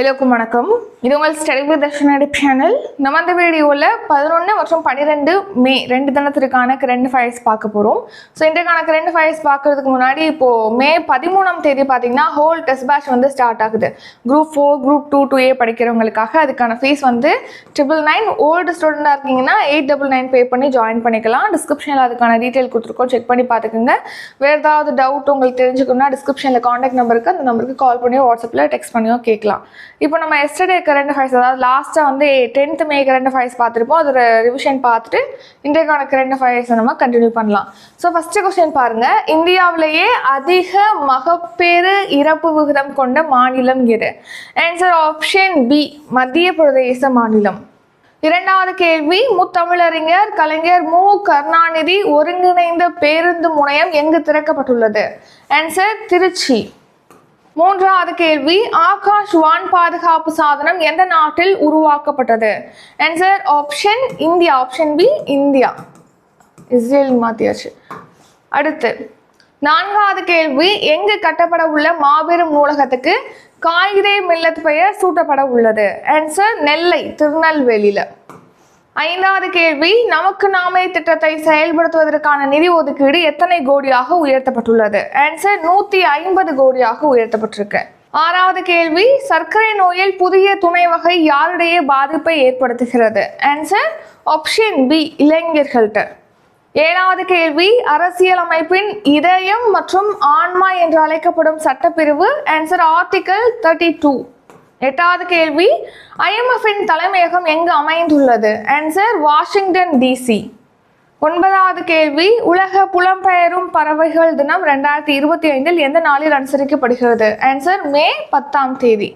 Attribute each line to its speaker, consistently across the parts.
Speaker 1: எல்லோருக்கும் வணக்கம். இது உங்கள் ஸ்டடி வித் தர்ஷனடி சேனல் நம்ம அந்த வீடியோவில் பதினொன்று மற்றும் பன்னிரெண்டு மே ரெண்டு தினத்திற்கான கரண்ட் ஃபயர்ஸ் பார்க்க போகிறோம் ஸோ இன்றைக்கான கரண்ட் ஃபயர்ஸ் பார்க்கறதுக்கு முன்னாடி இப்போது மே பதிமூணாம் தேதி பார்த்தீங்கன்னா ஹோல் டெஸ்ட் பேட்ச் வந்து ஸ்டார்ட் ஆகுது. Group four group two two A படிக்கிறவங்களுக்காக அதுக்கான ஃபீஸ் வந்து ட்ரிபிள் நைன் ஓல்டு ஸ்டூடெண்டாக இருக்கீங்கன்னா எயிட் டபுள் நைன் பே பண்ணி ஜாயின் பண்ணிக்கலாம். டிஸ்கிரிப்ஷனில் அதுக்கான டீட்டெயில் கொடுத்துருக்கோம். செக் பண்ணி பார்த்துக்கோங்க. வேறு ஏதாவது டவுட் உங்களுக்கு தெரிஞ்சுக்கணும்னா டிஸ்கிரிப்ஷனில் காண்டாக்ட் நம்பருக்கு அந்த நம்பருக்கு கால் பண்ணியோ வாட்ஸ்அப்பில் டெக்ஸ்ட் பண்ணியோ கேட்கலாம். இப்போ நம்ம எஸ்டர்டே கரண்ட் அஃபேர்ஸ் அதாவது லாஸ்ட்டாக வந்து டென்த் மே கரண்ட் அஃபேர்ஸ் பார்த்துருப்போம். அதோட ரிவிஷன் பார்த்துட்டு இன்றைக்கான கரண்ட் அஃபேர்ஸை நம்ம கண்டினியூ பண்ணலாம். ஸோ ஃபஸ்ட்டு கொஸ்டின் பாருங்கள் இந்தியாவிலேயே அதிக மகப்பேறு இறப்பு விகிதம் கொண்ட மாநிலம் எது? ஆன்சர் ஆப்ஷன் பி மத்திய பிரதேச மாநிலம். இரண்டாவது கேள்வி முத்தமிழறிஞர் கலைஞர் மு. கருணாநிதி ஒருங்கிணைந்த பேருந்து முனையம் எங்கு திறக்கப்பட்டுள்ளது? ஆன்சர் திருச்சி. மூன்றாவது கேள்வி ஆகாஷ் வான் பாதுகாப்பு சாதனம் எந்த நாட்டில் உருவாக்கப்பட்டது? Answer option India. Option B India. Israel மாத்தியாச்சு. அடுத்து நான்காவது கேள்வி எங்கு கட்டப்பட உள்ள மாபெரும் நூலகத்துக்கு காய்கறி மில்லத் பெயர் சூட்டப்பட உள்ளது ஆன்சர் நெல்லை திருநெல்வேலியில. ஐந்தாவது கேள்வி நமக்கு நாமே திட்டத்தை செயல்படுத்துவதற்கான நிதி ஒதுக்கீடு எத்தனை கோடியாக உயர்த்தப்பட்டுள்ளது? ஆன்சர் நூத்தி ஐம்பது கோடியாக உயர்த்தப்பட்டிருக்கு. ஆறாவது கேள்வி சர்க்கரை நோயில் புதிய துணை வகை யாருடைய பாதிப்பை ஏற்படுத்துகிறது? ஆன்சர் ஆப்ஷன் பி இளைஞர்கள்ட்ட. ஏழாவது கேள்வி அரசியல் அமைப்பின் இதயம் மற்றும் ஆன்மா என்று அழைக்கப்படும் சட்டப்பிரிவு. ஆன்சர் ஆர்டிகல் தேர்ட்டி டூ எட்டாவது கேள்வி ஐஎம்எஃப்பின் தலைமையகம் எங்கு அமைந்துள்ளது? ஆன்சர் வாஷிங்டன் டிசி ஒன்பதாவது கேள்வி உலக புலம்பெயரும் பறவைகள் தினம் ரெண்டாயிரத்தி இருபத்தி ஐந்தில் எந்த நாளில் அனுசரிக்கப்படுகிறது? ஆன்சர் மே பத்தாம் தேதி.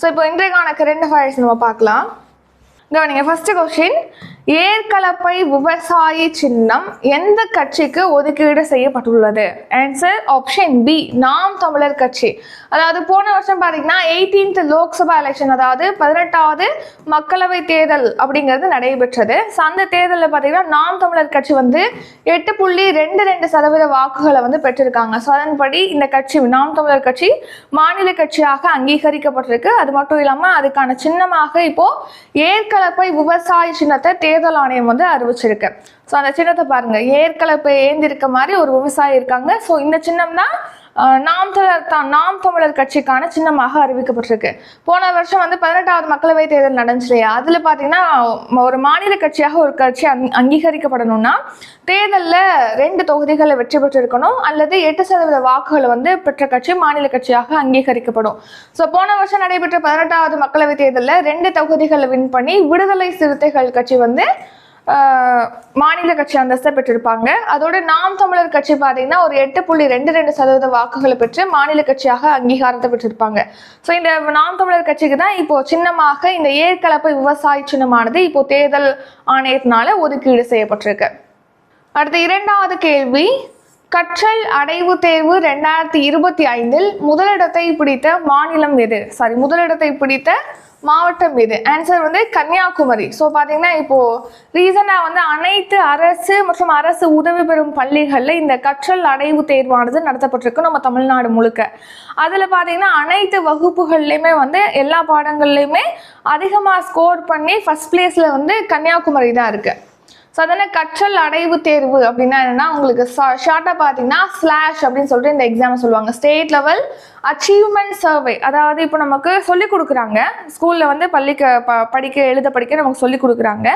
Speaker 1: ஸோ இப்போ இன்றைக்கான கரண்ட் அஃபேர்ஸ் நம்ம பார்க்கலாம். கவனிங்க ஃபர்ஸ்ட் கொஸ்டின் ஏற்கலப்பை விவசாயி சின்னம் எந்த கட்சிக்கு ஒதுக்கீடு செய்யப்பட்டுள்ளது? ஆன்சர் ஆப்ஷன் பி நாம் தமிழர் கட்சி. அதாவது போன வருஷம் பார்த்தீங்கன்னா எயிட்டீன்த் லோக்சபா எலெக்ஷன் அதாவது பதினெட்டாவது மக்களவை தேர்தல் அப்படிங்கிறது நடைபெற்றது. ஸோ அந்த தேர்தலில் பார்த்தீங்கன்னா நாம் தமிழர் கட்சி வந்து எட்டு புள்ளி ரெண்டு ரெண்டு சதவீத வாக்குகளை வந்து பெற்றிருக்காங்க. ஸோ அதன்படி இந்த கட்சி நாம் தமிழர் கட்சி மாநில கட்சியாக அங்கீகரிக்கப்பட்டிருக்கு. அது மட்டும் இல்லாமல் அதுக்கான சின்னமாக இப்போ ஏற்கலப்பை விவசாய சின்னத்தை தேர்தல் ஆணையம் வந்து அறிவிச்சிருக்கு. ஸோ அந்த சின்னத்தை பாருங்க. ஏற்கலப்பை ஏந்திருக்க மாதிரி ஒரு விவசாயி இருக்காங்க. ஸோ இந்த சின்னம் தான் நாம் தமிழர் தான் நாம் தமிழர் கட்சிக்கான சின்னமாக அறிவிக்கப்பட்டிருக்கு. போன வருஷம் வந்து பதினெட்டாவது மக்களவை தேர்தல் நடந்துச்சு இல்லையா அதில் பார்த்தீங்கன்னா ஒரு மாநில கட்சியாக ஒரு கட்சி அங் அங்கீகரிக்கப்படணும்னா தேர்தலில் ரெண்டு தொகுதிகளை வெற்றி பெற்றிருக்கணும் அல்லது எட்டு சதவீத வாக்குகளை வந்து பெற்ற கட்சி மாநில கட்சியாக அங்கீகரிக்கப்படும். ஸோ போன வருஷம் நடைபெற்ற பதினெட்டாவது மக்களவை தேர்தலில் ரெண்டு தொகுதிகளை வின் பண்ணி விடுதலை சிறுத்தைகள் கட்சி வந்து மாநில கட்சி அந்தஸ்தை பெற்றிருப்பாங்க. அதோட நாம் தமிழர் கட்சி பார்த்தீங்கன்னா ஒரு எட்டு புள்ளி ரெண்டு ரெண்டு சதவீத வாக்குகளை பெற்று மாநில கட்சியாக அங்கீகாரத்தை பெற்றிருப்பாங்க. ஸோ இந்த நாம் தமிழர் கட்சிக்கு தான் இப்போ சின்னமாக இந்த ஏற்கலப்பு விவசாய சின்னமானது இப்போ தேர்தல் ஆணையத்தினால ஒதுக்கீடு செய்யப்பட்டிருக்கு. அடுத்த இரண்டாவது கேள்வி கற்றல் அடைவு தேர்வு ரெண்டாயிரத்தி இருபத்தி ஐந்தில் முதலிடத்தை பிடித்த மாநிலம் எது? சாரி முதலிடத்தை பிடித்த மாவட்டம் எது ஆன்சர் வந்து கன்னியாகுமரி. ஸோ பார்த்தீங்கன்னா இப்போ ரீசனாக வந்து அனைத்து அரசு மற்றும் அரசு உதவி பெறும் பள்ளிகளில் இந்த கற்றல் அடைவு தேர்வானது நடத்தப்பட்டிருக்கு நம்ம தமிழ்நாடு முழுக்க. அதில் பார்த்தீங்கன்னா அனைத்து வகுப்புகள்லையுமே வந்து எல்லா பாடங்கள்லையுமே அதிகமாக ஸ்கோர் பண்ணி ஃபர்ஸ்ட் பிளேஸில் வந்து கன்னியாகுமரி தான் இருக்குது ஸோ அதனால் கற்றல் அடைவு தேர்வு அப்படின்னா என்னென்னா உங்களுக்கு ஷார்ட்டாக பார்த்தீங்கன்னா ஸ்லாஷ் அப்படின்னு சொல்லிட்டு இந்த எக்ஸாம் சொல்லுவாங்க. ஸ்டேட் லெவல் அச்சீவ்மெண்ட் சர்வே அதாவது இப்போ நமக்கு சொல்லிக் கொடுக்குறாங்க. ஸ்கூலில் வந்து பள்ளிக்க ப படிக்க எழுத படிக்க நமக்கு சொல்லிக் கொடுக்குறாங்க.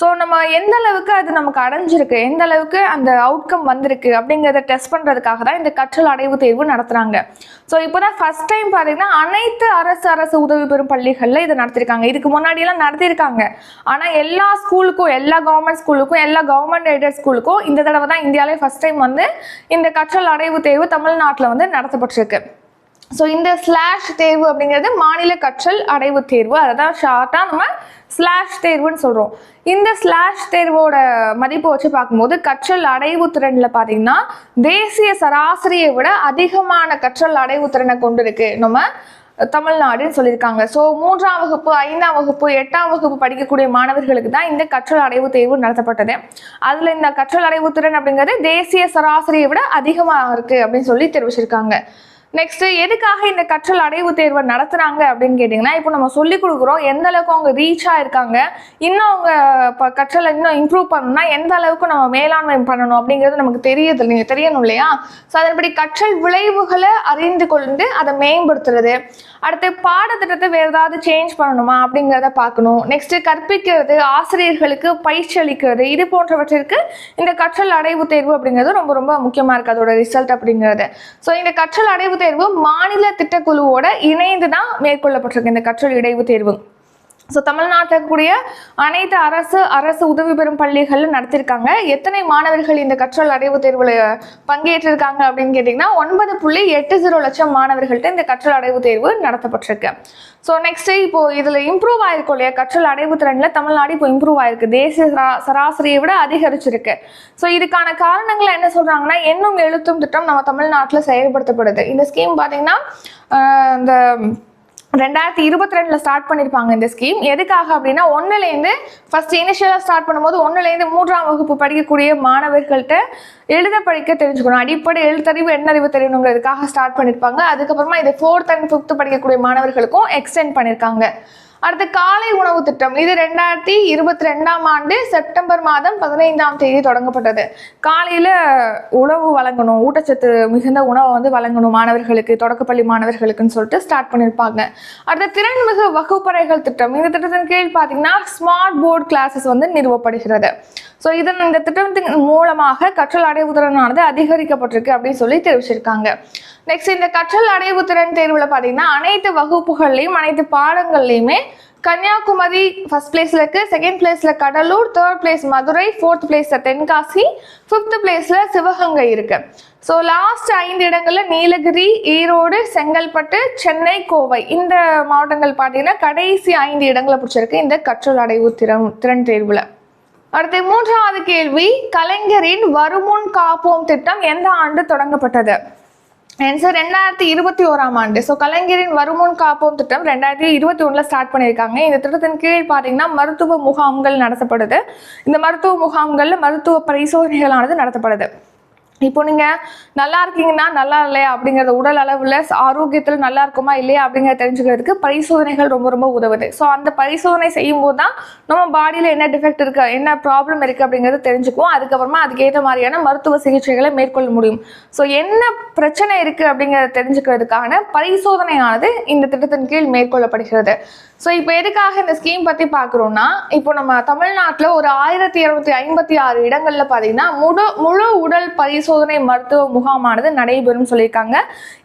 Speaker 1: ஸோ நம்ம எந்த அளவுக்கு அது நமக்கு அடைஞ்சிருக்கு? எந்த அளவுக்கு அந்த அவுட்கம் வந்திருக்கு? அப்படிங்கிறத டெஸ்ட் பண்ணுறதுக்காக தான் இந்த கற்றல் அடைவு தேர்வு நடத்துகிறாங்க ஸோ இப்போ தான் ஃபஸ்ட் டைம் பார்த்தீங்கன்னா அனைத்து அரசு அரசு உதவி பெறும் பள்ளிகளில் இதை நடத்திருக்காங்க. இதுக்கு முன்னாடியெல்லாம் நடத்தியிருக்காங்க ஆனால் எல்லா ஸ்கூலுக்கும் எல்லா கவர்மெண்ட் ஸ்கூலுக்கும் எல்லா கவர்மெண்ட் எய்டட் ஸ்கூலுக்கும் இந்த தடவை தான் இந்தியாவிலே ஃபஸ்ட் டைம் வந்து இந்த கற்றல் அடைவு தேர்வு தமிழ்நாட்டில் வந்து நடத்தப்பட்டிருக்கு. ஸோ இந்த ஸ்லாஷ் தேர்வு அப்படிங்கிறது மாநில கற்றல் அடைவு தேர்வு. அதுதான் ஷார்ட்டாக நம்ம ஸ்லாஷ் தேர்வுன்னு சொல்கிறோம் இந்த ஸ்லாஷ் தேர்வோட மதிப்பை வச்சு பார்க்கும்போது கற்றல் அடைவு திறனில் பார்த்தீங்கன்னா தேசிய சராசரியை விட அதிகமான கற்றல் அடைவு திறனை கொண்டு இருக்கு நம்ம தமிழ்நாடுன்னு சொல்லியிருக்காங்க. ஸோ மூன்றாம் வகுப்பு ஐந்தாம் வகுப்பு எட்டாம் வகுப்பு படிக்கக்கூடிய மாணவர்களுக்கு தான் இந்த கற்றல் அடைவு தேர்வு நடத்தப்பட்டது. அதில் இந்த கற்றல் அடைவு திறன் அப்படிங்கிறது தேசிய சராசரியை விட அதிகமாக இருக்குது அப்படின்னு சொல்லி தெரிவிச்சிருக்காங்க. நெக்ஸ்ட் எதுக்காக இந்த கற்றல் அடைவு தேர்வை நடத்துறாங்க அப்படின்னு கேட்டிங்கன்னா இப்போ நம்ம சொல்லி கொடுக்குறோம் எந்த அளவுக்கு அவங்க ரீச் ஆயிருக்காங்க இன்னும் அவங்க இப்போ கற்றலை இன்னும் இம்ப்ரூவ் பண்ணணும்னா எந்த அளவுக்கு நம்ம மேலாண்மை பண்ணணும் அப்படிங்கிறது நமக்கு தெரியுது இல்லைங்க தெரியணும் இல்லையா? ஸோ அதன்படி கற்றல் விளைவுகளை அறிந்து கொண்டு அதை மேம்படுத்துறது. அடுத்து பாடத்திட்டத்தை வேறு ஏதாவது சேஞ்ச் பண்ணணுமா அப்படிங்கிறத பார்க்கணும். நெக்ஸ்ட் கற்பிக்கிறது ஆசிரியர்களுக்கு பயிற்சி அளிக்கிறது இது போன்றவற்றிற்கு இந்த கற்றல் அடைவு தேர்வு அப்படிங்கிறது ரொம்ப ரொம்ப முக்கியமாக இருக்குது அதோட ரிசல்ட் அப்படிங்கிறது. ஸோ இந்த கற்றல் அடைவு தேர்வு மாநில திட்டக்குழுவோட இணைந்து தான் மேற்கொள்ளப்பட்டிருக்கு இந்த கற்றல் இடைவு தேர்வு. ஸோ தமிழ்நாட்டில் கூடிய அனைத்து அரசு அரசு உதவி பெறும் பள்ளிகளில் நடத்தியிருக்காங்க எத்தனை மாணவர்கள் இந்த கற்றல் அடைவு தேர்வில் பங்கேற்றிருக்காங்க அப்படின்னு கேட்டிங்கன்னா ஒன்பது புள்ளி எட்டு ஜீரோ லட்சம் மாணவர்கள்ட்ட இந்த கற்றல் அடைவு தேர்வு நடத்தப்பட்டிருக்கு. ஸோ நெக்ஸ்ட்டு இப்போ இதில் இம்ப்ரூவ் ஆயிருக்கும் இல்லையா? கற்றல் அடைவு திறனில் தமிழ்நாடு இப்போ இம்ப்ரூவ் ஆயிருக்கு. தேசிய சராசரியை விட அதிகரிச்சிருக்கு. ஸோ இதுக்கான காரணங்களை என்ன சொல்கிறாங்கன்னா என்னும் எழுத்தும் திட்டம் நம்ம தமிழ்நாட்டில் செயல்படுத்தப்படுது. இந்த ஸ்கீம் பார்த்திங்கன்னா இந்த ரெண்டாயிரத்தி இருபத்தி ரெண்டில் ஸ்டார்ட் பண்ணியிருப்பாங்க இந்த ஸ்கீம் எதுக்காக அப்படின்னா ஒன்றுலேருந்து ஃபர்ஸ்ட் இனிஷியலாக ஸ்டார்ட் பண்ணும்போது ஒன்றுலேருந்து மூன்றாம் வகுப்பு படிக்கக்கூடிய மாணவர்கள்ட்ட எழுத படிக்க தெரிஞ்சுக்கணும். அடிப்படை எழுத்தறிவு எண்ணறிவு தெரியணுங்கிறதுக்காக ஸ்டார்ட் பண்ணியிருப்பாங்க அதுக்கப்புறமா இது ஃபோர்த் அண்ட் ஃபிஃப்த் படிக்கக்கூடிய மாணவர்களுக்கும் எக்ஸ்டெண்ட் பண்ணியிருக்காங்க அடுத்து காலை உணவு திட்டம். இது ரெண்டாயிரத்தி இருபத்தி ரெண்டாம் ஆண்டு செப்டம்பர் மாதம் பதினைந்தாம் தேதி தொடங்கப்பட்டது. காலையில் உணவு வழங்கணும் ஊட்டச்சத்து மிகுந்த உணவை வந்து வழங்கணும் மாணவர்களுக்கு தொடக்கப்பள்ளி மாணவர்களுக்குன்னு சொல்லிட்டு ஸ்டார்ட் பண்ணியிருப்பாங்க அடுத்த திறன்மிகு வகுப்பறைகள் திட்டம். இந்த திட்டத்தின் கீழ் பார்த்தீங்கன்னா ஸ்மார்ட் போர்டு கிளாஸஸ் வந்து நிறுவப்படுகிறது. ஸோ இதன் இந்த திட்டத்தின் மூலமாக கற்றல் அடைவுதிறனானது அதிகரிக்கப்பட்டிருக்கு அப்படின்னு சொல்லி தெரிவிச்சிருக்காங்க. நெக்ஸ்ட் இந்த கற்றல் அடைவு திறன் தேர்வில் பார்த்தீங்கன்னா அனைத்து வகுப்புகள்லையும் அனைத்து பாடங்கள்லையுமே கன்னியாகுமரி ஃபர்ஸ்ட் பிளேஸில் இருக்கு செகண்ட் பிளேஸில் Cuddalore third place Madurai fourth பிளேஸில் தென்காசி ஃபிஃப்த் பிளேஸில் சிவகங்கை இருக்குது ஸோ லாஸ்ட் ஐந்து இடங்களில் நீலகிரி ஈரோடு செங்கல்பட்டு சென்னை கோவை இந்த மாவட்டங்கள் பார்த்தீங்கன்னா கடைசி ஐந்து இடங்களை பிடிச்சிருக்கு இந்த கற்றல் அடைவு திறன் திறன் தேர்வில். அடுத்து மூன்றாவது கேள்வி கலைஞரின் வருமுன் காப்போம் திட்டம் எந்த ஆண்டு தொடங்கப்பட்டது? சார் ரெண்டாயிரத்தி இருபத்தி ஓராம் ஆண்டு. ஸோ கலைஞரின் வருமுன் காப்போம் திட்டம் ரெண்டாயிரத்தி இருபத்தி ஒன்றில் ஸ்டார்ட் பண்ணியிருக்காங்க. இந்த திட்டத்தின் கீழ் பார்த்தீங்கன்னா மருத்துவ முகாம்கள் நடத்தப்படுது. இந்த மருத்துவ முகாம்களில் மருத்துவ பரிசோதனைகளானது நடத்தப்படுது. இப்போ நீங்கள் நல்லா இருக்கீங்கன்னா நல்லா இல்லையா அப்படிங்கிறத உடல் அளவில் ஆரோக்கியத்தில் நல்லா இருக்குமா இல்லையா அப்படிங்கிறத தெரிஞ்சுக்கிறதுக்கு பரிசோதனைகள் ரொம்ப ரொம்ப உதவுது. ஸோ அந்த பரிசோதனை செய்யும் போது தான் நம்ம பாடியில் என்ன டிஃபெக்ட் இருக்கு என்ன ப்ராப்ளம் இருக்கு அப்படிங்கிறத தெரிஞ்சுக்குவோம். அதுக்கப்புறமா அதுக்கேற்ற மாதிரியான மருத்துவ சிகிச்சைகளை மேற்கொள்ள முடியும். ஸோ என்ன பிரச்சனை இருக்கு அப்படிங்கிறத தெரிஞ்சுக்கிறதுக்கான பரிசோதனையானது இந்த திட்டத்தின் கீழ் மேற்கொள்ளப்படுகிறது. ஸோ இப்போ எதுக்காக இந்த ஸ்கீம் பற்றி பார்க்குறோம்னா இப்போ நம்ம தமிழ்நாட்டில் ஒரு ஆயிரத்தி இரநூத்தி ஐம்பத்தி ஆறு இடங்களில் பார்த்தீங்கன்னா முழு முழு உடல் பரிசு பரிசோதனை மருத்துவ முகாமானது நடைபெறும் சொல்லியிருக்காங்க.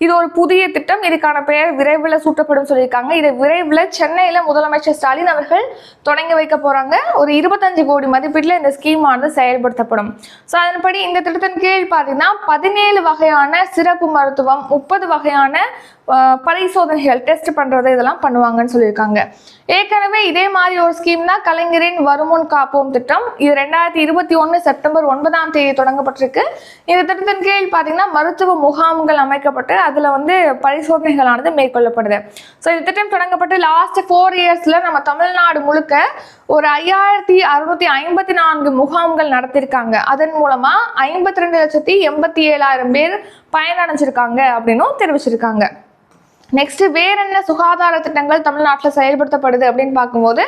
Speaker 1: இது ஒரு புதிய திட்டம். இதுக்கான பெயர் விரைவில் சூட்டப்படும் சொல்லியிருக்காங்க. இது விரைவில் சென்னையில் முதலமைச்சர் ஸ்டாலின் அவர்கள் தொடங்கி வைக்க போகிறாங்க ஒரு இருபத்தஞ்சு கோடி மதிப்பீட்டில் இந்த ஸ்கீம் ஆனது செயல்படுத்தப்படும். ஸோ அதன்படி இந்த திட்டத்தின் கீழ் பார்த்தீங்கன்னா பதினேழு வகையான சிறப்பு மருத்துவம் முப்பது வகையான பரிசோதனைகள் டெஸ்ட் பண்ணுறது இதெல்லாம் பண்ணுவாங்கன்னு சொல்லியிருக்காங்க. ஏற்கனவே இதே மாதிரி ஒரு ஸ்கீம் தான் கலைஞரின் வருமுன் காப்போம் திட்டம். இது ரெண்டாயிரத்தி இருபத்தி ஒன்று செப்டம்பர் ஒன்பதாம் தேதி தொடங்கப்பட்டிருக்கு. இந்த திட்டத்தின் கீழ் பார்த்தீங்கன்னா மருத்துவ முகாம்கள் அமைக்கப்பட்டு அதில் வந்து பரிசோதனைகளானது மேற்கொள்ளப்படுது. ஸோ இந்த திட்டம் தொடங்கப்பட்டு லாஸ்ட் ஃபோர் இயர்ஸில் நம்ம தமிழ்நாடு முழுக்க ஒரு ஐயாயிரத்தி அறுநூத்தி ஐம்பத்தி நான்கு முகாம்கள் நடத்தியிருக்காங்க அதன் மூலமா ஐம்பத்தி ரெண்டு லட்சத்தி எண்பத்தி ஏழாயிரம் பேர் பயனடைஞ்சிருக்காங்க அப்படின்னும் தெரிவிச்சிருக்காங்க. நெக்ஸ்ட் வேற என்ன சுகாதார திட்டங்கள் தமிழ்நாட்டில் செயல்படுத்தப்படுது அப்படின்னு பார்க்கும்போது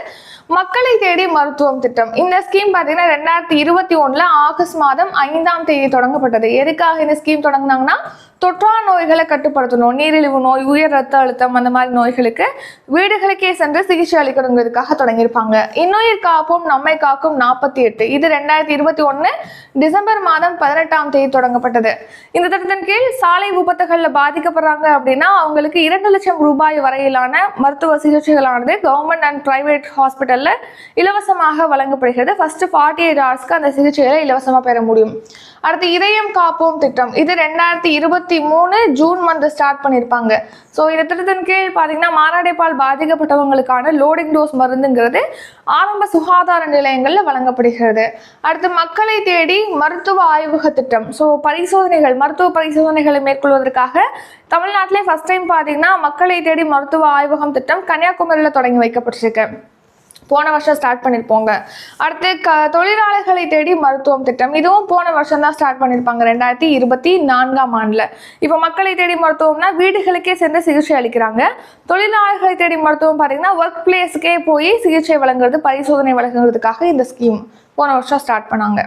Speaker 1: மக்களை தேடி மருத்துவம் திட்டம். இந்த ஸ்கீம் பார்த்தீங்கன்னா ரெண்டாயிரத்தி இருபத்தி ஒன்றில் ஆகஸ்ட் மாதம் ஐந்தாம் தேதி தொடங்கப்பட்டது. எதுக்காக இந்த ஸ்கீம் தொடங்கினாங்கன்னா தொற்றா நோய்களை கட்டுப்படுத்தணும். நீரிழிவு நோய் உயர் ரத்த அழுத்தம் அந்த மாதிரி நோய்களுக்கு வீடுகளுக்கே சென்று சிகிச்சை அளிக்கணுங்கிறதுக்காக தொடங்கியிருப்பாங்க. இன்னுயிர் காப்போம் நம்மை காக்கும் நாற்பத்தி எட்டு. இது ரெண்டாயிரத்தி இருபத்தி ஒன்று டிசம்பர் மாதம் பதினெட்டாம் தேதி தொடங்கப்பட்டது. இந்த திட்டத்தின் கீழ் சாலை விபத்துகளில் பாதிக்கப்படுறாங்க அப்படின்னா அவங்களுக்கு இரண்டு லட்சம் ரூபாய் வரையிலான மருத்துவ சிகிச்சைகளானது கவர்மெண்ட் அண்ட் பிரைவேட் ஹாஸ்பிட்டலில் இலவசமாக வழங்கப்படுகிறது. ஃபர்ஸ்ட் ஃபார்ட்டி எயிட் ஹவர்ஸ்க்கு அந்த சிகிச்சைகளை இலவசமாக பெற முடியும். அடுத்து இதயம் காப்போம் திட்டம். இது ரெண்டாயிரத்தி இருபத்தி மூணு ஜூன் மந்த் ஸ்டார்ட் பண்ணியிருப்பாங்க ஸோ இந்த திட்டத்தின் கீழ் பார்த்தீங்கன்னா மாரடைப்பால் பாதிக்கப்பட்டவங்களுக்கான லோடிங் டோஸ் மருந்துங்கிறது ஆரம்ப சுகாதார நிலையங்களில் வழங்கப்படுகிறது. அடுத்து மக்களை தேடி மருத்துவ ஆய்வக திட்டம். ஸோ பரிசோதனைகள் மருத்துவ பரிசோதனைகளை மேற்கொள்வதற்காக தமிழ்நாட்டிலே ஃபர்ஸ்ட் டைம் பார்த்தீங்கன்னா மக்களை தேடி மருத்துவ ஆய்வகம் திட்டம் கன்னியாகுமரியில் தொடங்கி வைக்கப்பட்டிருக்கு. போன வருஷம் ஸ்டார்ட் பண்ணியிருப்போங்க அடுத்து க தொழிலாளர்களை தேடி மருத்துவம் திட்டம். இதுவும் போன வருஷம் தான் ஸ்டார்ட் பண்ணியிருப்பாங்க ரெண்டாயிரத்தி இருபத்தி நான்காம் ஆண்டில். இப்போ மக்களை தேடி மருத்துவம்னா வீடுகளுக்கே சேர்ந்து சிகிச்சை அளிக்கிறாங்க. தொழிலாளர்களை தேடி மருத்துவம் பார்த்தீங்கன்னா ஒர்க் பிளேஸுக்கே போய் சிகிச்சை வழங்குறது பரிசோதனை வழங்குறதுக்காக இந்த ஸ்கீம் போன வருஷம் ஸ்டார்ட் பண்ணாங்க.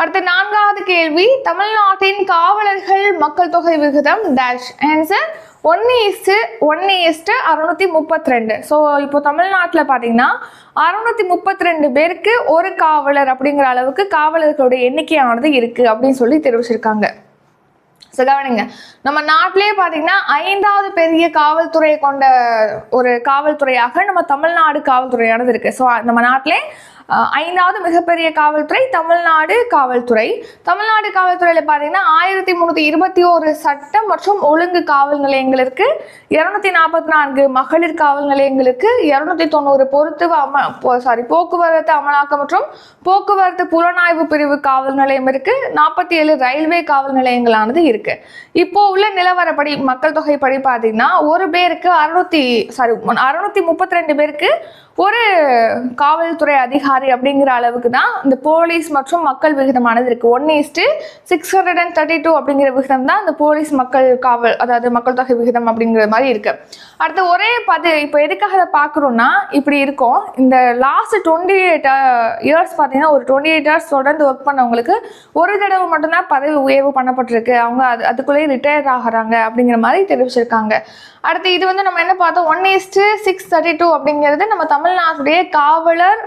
Speaker 1: அடுத்து நான்காவது கேள்வி தமிழ்நாட்டின் காவலர்கள் மக்கள் தொகை விகிதம் டேஷ் ஆன்சர் ஒன்று ஈஸ்ட்டு ஒன்று ஈஸ்ட்டு அறுநூற்றி முப்பத்தி ரெண்டு ஸோ இப்போ தமிழ்நாட்டில் பார்த்தீங்கன்னா அறுநூற்றி முப்பத்தி ரெண்டு பேருக்கு ஒரு காவலர் அப்படிங்கிற அளவுக்கு காவலர்களுடைய எண்ணிக்கையானது இருக்குது அப்படின்னு சொல்லி தெரிவிச்சிருக்காங்க. ஸோ கவனிங்க. நம்ம நாட்டிலே பார்த்தீங்கன்னா ஐந்தாவது பெரிய காவல்துறை கொண்ட ஒரு காவல்துறையாக நம்ம தமிழ்நாடு காவல்துறையானது இருக்குது ஸோ நம்ம நாட்டிலே ஐந்தாவது மிகப்பெரிய காவல்துறை தமிழ்நாடு காவல்துறை. தமிழ்நாடு காவல்துறையில் பார்த்தீங்கன்னா ஆயிரத்தி முந்நூற்றி இருபத்தி ஒரு சட்டம் மற்றும் ஒழுங்கு காவல் நிலையங்கள் இருக்கு இரநூத்தி நாற்பத்தி நான்கு மகளிர் காவல் நிலையங்களுக்கு இரநூத்தி தொண்ணூறு பொறுத்து அம சாரி போக்குவரத்து அமலாக்கம் மற்றும் போக்குவரத்து புலனாய்வு பிரிவு காவல் நிலையம் இருக்கு. நாற்பத்தி ஏழு ரயில்வே காவல் நிலையங்களானது இருக்கு. இப்போ உள்ள நிலவரப்படி மக்கள் தொகை படி பார்த்தீங்கன்னா ஒரு பேருக்கு அறுநூத்தி சாரி அறுநூத்தி முப்பத்தி ரெண்டு பேருக்கு ஒரு காவல்துறை அதிகாரி அப்படிங்கிற அளவுக்கு தான் இந்த போலீஸ் மற்றும் மக்கள் விகிதமானது இருக்குது one is to six hundred and thirty two அப்படிங்கிற விகிதம் தான் இந்த போலீஸ் மக்கள் காவல் அதாவது மக்கள் தொகை விகிதம் அப்படிங்கிற மாதிரி இருக்குது அடுத்து ஒரே பது இப்போ எதுக்காக அதை பார்க்குறோம்னா இப்படி இருக்கும். இந்த லாஸ்ட் டுவெண்ட்டி எயிட் இயர்ஸ் பார்த்தீங்கன்னா ஒரு டுவெண்ட்டி எயிட் இயர்ஸ் தொடர்ந்து ஒர்க் பண்ணவங்களுக்கு ஒரு தடவை மட்டும்தான் பதவி உயர்வு பண்ணப்பட்டிருக்கு. அவங்க அது அதுக்குள்ளேயே ரிட்டையர் ஆகுறாங்க அப்படிங்கிற மாதிரி தெரிவிச்சிருக்காங்க. அடுத்து இது வந்து நம்ம என்ன பார்த்தோம்? One is to six thirty two அப்படிங்கிறது நம்ம தமிழ் தமிழ்நாட்டுடைய காவலர்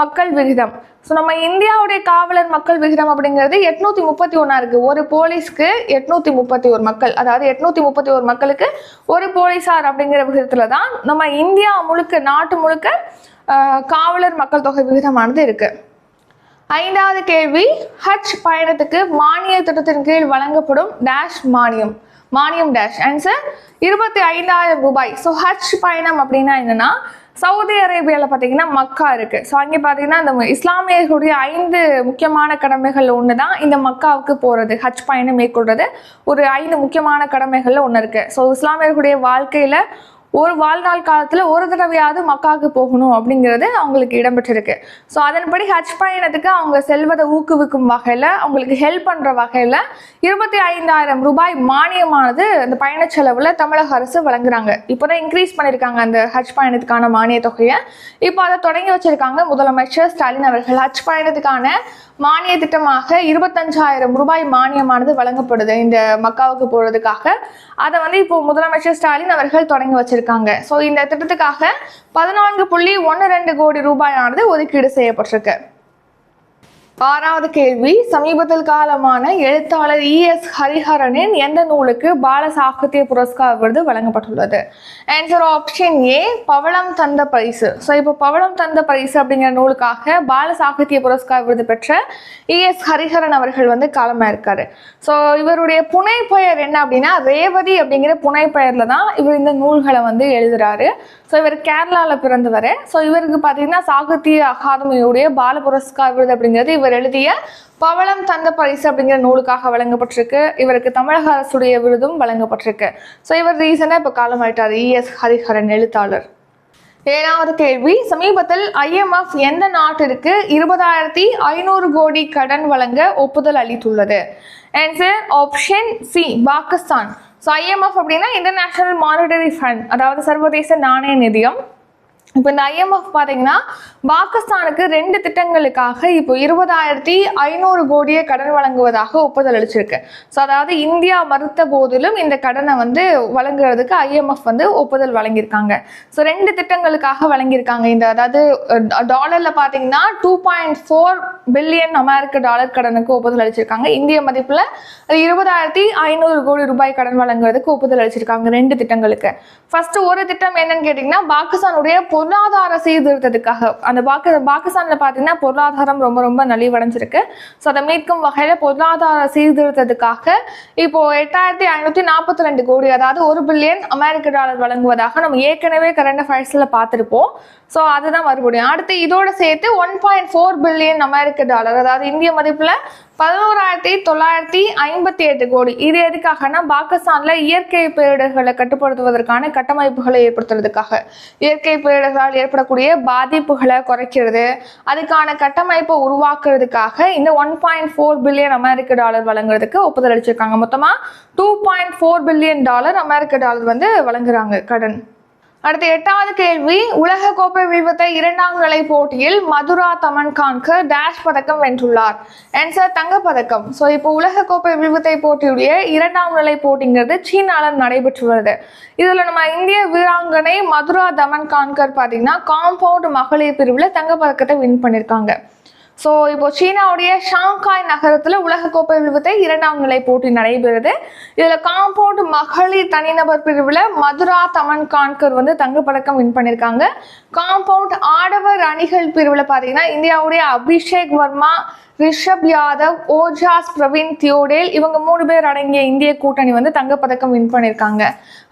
Speaker 1: மக்கள் விகிதம். ஸோ நம்ம இந்தியாவுடைய காவலர் மக்கள் விகிதம் அப்படிங்கிறது எட்நூத்தி முப்பத்தி ஒன்றா இருக்கு. ஒரு போலீஸ்க்கு எட்நூத்தி முப்பத்தி ஒரு மக்கள். அதாவது எட்நூத்தி முப்பத்தி ஒரு மக்களுக்கு ஒரு போலீஸார் அப்படிங்கிற விகிதத்துல தான் நம்ம இந்தியா முழுக்க நாட்டு முழுக்க காவலர் மக்கள் தொகை விகிதமானது இருக்கு. ஐந்தாவது கேள்வி ஹஜ் பயணத்துக்கு மானிய திட்டத்தின் கீழ் வழங்கப்படும் டேஷ் மானியம். மானியம் டேஷ். ஆன்சர் இருபத்தி ஐந்தாயிரம் ரூபாய். ஸோ ஹஜ் பயணம் அப்படின்னா என்னன்னா சவுதி அரேபியாவில் பார்த்தீங்கன்னா மக்கா இருக்குது ஸோ அங்கே பார்த்தீங்கன்னா இந்த இஸ்லாமியர்களுடைய ஐந்து முக்கியமான கடமைகள் ஒன்று தான் இந்த மக்காவுக்கு போகிறது ஹஜ் பயணம் மேற்கொள்றது. ஒரு ஐந்து முக்கியமான கடமைகளில் ஒன்று இருக்குது ஸோ இஸ்லாமியர்களுடைய வாழ்க்கையில் ஒரு வாழ்நாள் காலத்தில் ஒரு தடவையாவது மக்காவுக்கு போகணும் அப்படிங்கிறது அவங்களுக்கு இடம்பெற்றிருக்கு. ஸோ அதன்படி ஹஜ் பயணத்துக்கு அவங்க செல்வதை ஊக்குவிக்கும் வகையில் அவங்களுக்கு ஹெல்ப் பண்ணுற வகையில் இருபத்தி ஐந்தாயிரம் ரூபாய் மானியமானது அந்த பயண செலவில் தமிழக அரசு வழங்குறாங்க. இப்போ தான் இன்க்ரீஸ் பண்ணியிருக்காங்க அந்த ஹஜ் பயணத்துக்கான மானிய தொகையை. இப்போ அதை தொடங்கி வச்சிருக்காங்க முதலமைச்சர் ஸ்டாலின் அவர்கள். ஹஜ் பயணத்துக்கான மானிய திட்டமாக இருபத்தஞ்சாயிரம் ரூபாய் மானியமானது வழங்கப்படுது. இந்த மக்காவுக்கு போகிறதுக்காக அதை வந்து இப்போ முதலமைச்சர் ஸ்டாலின் அவர்கள் தொடங்கி வச்சிருக்காங்க. ஸோ இந்த திட்டத்துக்காக பதினான்கு புள்ளி ஒன்று ரெண்டு கோடி ரூபாயானது ஒதுக்கீடு செய்யப்பட்டிருக்கு. ஆறாவது கேள்வி சமீபத்தில் காலமான எழுத்தாளர் இஎஸ் ஹரிஹரனின் எந்த நூலுக்கு பால சாகித்ய புரஸ்கார் விருது வழங்கப்பட்டுள்ளது? ஆன்சர் ஆப்ஷன் ஏ பவளம் தந்த பரிசு. ஸோ இப்போ பவளம் தந்த பரிசு அப்படிங்கிற நூலுக்காக பால சாகித்ய புரஸ்கார் விருது பெற்ற இஎஸ் ஹரிஹரன் அவர்கள் வந்து காலமாக இருக்காரு. ஸோ இவருடைய புனை பெயர் என்ன அப்படின்னா ரேவதி அப்படிங்கிற புனை பெயரில் தான் இவர் இந்த நூல்களை வந்து எழுதுறாரு. ஸோ இவர் கேரளாவில் பிறந்தவர். ஸோ இவருக்கு பார்த்தீங்கன்னா சாகித்ய அகாதமியுடைய பால புரஸ்கார் விருது அப்படிங்கிறது இவர் எழுதிய பவளம் தந்த பரிசு அப்படிங்கிற நூலுக்காக வழங்கப்பட்டிருக்கு. இவருக்கு தமிழக அரசுடைய விருதும் வழங்கப்பட்டிருக்கு. ஸோ இவர் ரீசனாக இப்போ காலமாயிட்டார். இஎஸ் ஹரிஹரன் எழுத்தாளர். ஏழாவது கேள்வி. சமீபத்தில் ஐஎம்எஃப் எந்த நாட்டிற்கு இருபதாயிரத்தி ஐநூறு கோடி கடன் வழங்க ஒப்புதல் அளித்துள்ளது? Answer option C Pakistan. So IMF அப்படின்னா இன்டர்நேஷனல் மானிட்டரி ஃபண்ட் அதாவது சர்வதேச நாணய நிதியம். இப்போ இந்த ஐஎம்எஃப் பார்த்தீங்கன்னா பாகிஸ்தானுக்கு ரெண்டு திட்டங்களுக்காக இப்போ இருபதாயிரத்தி ஐநூறு கோடியை கடன் வழங்குவதாக ஒப்புதல் அளிச்சிருக்கு ஸோ அதாவது இந்தியா மறுத்த போதிலும் இந்த கடனை வந்து வழங்குறதுக்கு ஐஎம்எஃப் வந்து ஒப்புதல் வழங்கியிருக்காங்க. ஸோ ரெண்டு திட்டங்களுக்காக வழங்கியிருக்காங்க இந்த அதாவது டாலரில் பார்த்தீங்கன்னா டூ பாயிண்ட் ஃபோர் பில்லியன் அமெரிக்க டாலர் கடனுக்கு ஒப்புதல் அளிச்சிருக்காங்க இந்திய மதிப்பில் அது இருபதாயிரத்தி ஐநூறு கோடி ரூபாய் கடன் வழங்குறதுக்கு ஒப்புதல் அளிச்சிருக்காங்க ரெண்டு திட்டங்களுக்கு. ஃபர்ஸ்ட் ஒரு திட்டம் என்னன்னு கேட்டிங்கன்னா பாகிஸ்தானுடைய பொருளாதார சீர்திருத்தத்துக்காக அந்த பாக்கு பாகிஸ்தானில் பார்த்தீங்கன்னா பொருளாதாரம் ரொம்ப ரொம்ப நலிவடைஞ்சிருக்கு. ஸோ அதை மீட்கும் வகையில் பொருளாதார சீர்திருத்தத்துக்காக இப்போ எட்டாயிரத்தி ஐநூற்றி நாற்பத்தி ரெண்டு கோடி அதாவது ஒரு பில்லியன் அமெரிக்க டாலர் வழங்குவதாக நம்ம ஏற்கனவே கரண்ட் அஃபேர்ஸில் பார்த்துருப்போம். ஸோ அதுதான் மறுபடியும். அடுத்து இதோட சேர்த்து ஒன் பாயிண்ட் ஃபோர் பில்லியன் அமெரிக்க டாலர் அதாவது இந்திய மதிப்பில் பதினோராயிரத்தி தொள்ளாயிரத்தி ஐம்பத்தி எட்டு கோடி. இது எதுக்காகனா பாகிஸ்தான்ல இயற்கை பேரிடர்களை கட்டுப்படுத்துவதற்கான கட்டமைப்புகளை ஏற்படுத்துறதுக்காக. இயற்கை பேரிடர்களால் ஏற்படக்கூடிய பாதிப்புகளை குறைக்கிறது. அதுக்கான கட்டமைப்பை உருவாக்குறதுக்காக இந்த ஒன் பாயிண்ட் ஃபோர் பில்லியன் அமெரிக்க டாலர் வழங்குறதுக்கு ஒப்புதல் அளிச்சிருக்காங்க. மொத்தமா two point four billion dollar அமெரிக்க டாலர் வந்து வழங்குறாங்க கடன். அடுத்த எட்டாவது கேள்வி உலக கோப்பை வில்வித்தை இரண்டாம் நிலை போட்டியில் மதுரா தமன்கான்கு டேஷ் பதக்கம் வென்றுள்ளார். ஆன்சர் தங்கப்பதக்கம். ஸோ இப்போ உலக கோப்பை வில்வத்தை போட்டியுடைய இரண்டாம் நிலை போட்டிங்கிறது சீனாவில் நடைபெற்று வருது. இதில் நம்ம இந்திய வீராங்கனை மதுரா தமன் கான்கர் பார்த்தீங்கன்னா காம்பவுண்ட் மகளிர் பிரிவில் தங்கப்பதக்கத்தை வின் பண்ணியிருக்காங்க. ஸோ இப்போ சீனாவுடைய ஷாங்காய் நகரத்தில் உலகக்கோப்பை விழுவத்தை இரண்டாம் நிலை போட்டி நடைபெறுது. இதில் காம்பவுண்ட் மகளிர் தனிநபர் பிரிவில் மதுரா தமன் கான்கர் வந்து தங்கப்பதக்கம் வின் பண்ணியிருக்காங்க காம்பவுண்ட் ஆடவர் அணிகள் பிரிவில் பார்த்தீங்கன்னா இந்தியாவுடைய அபிஷேக் வர்மா ரிஷப் யாதவ் ஓஜாஸ் பிரவீன் தியோடேல் இவங்க மூணு பேர் அடங்கிய இந்திய கூட்டணி வந்து தங்கப்பதக்கம் வின் பண்ணியிருக்காங்க.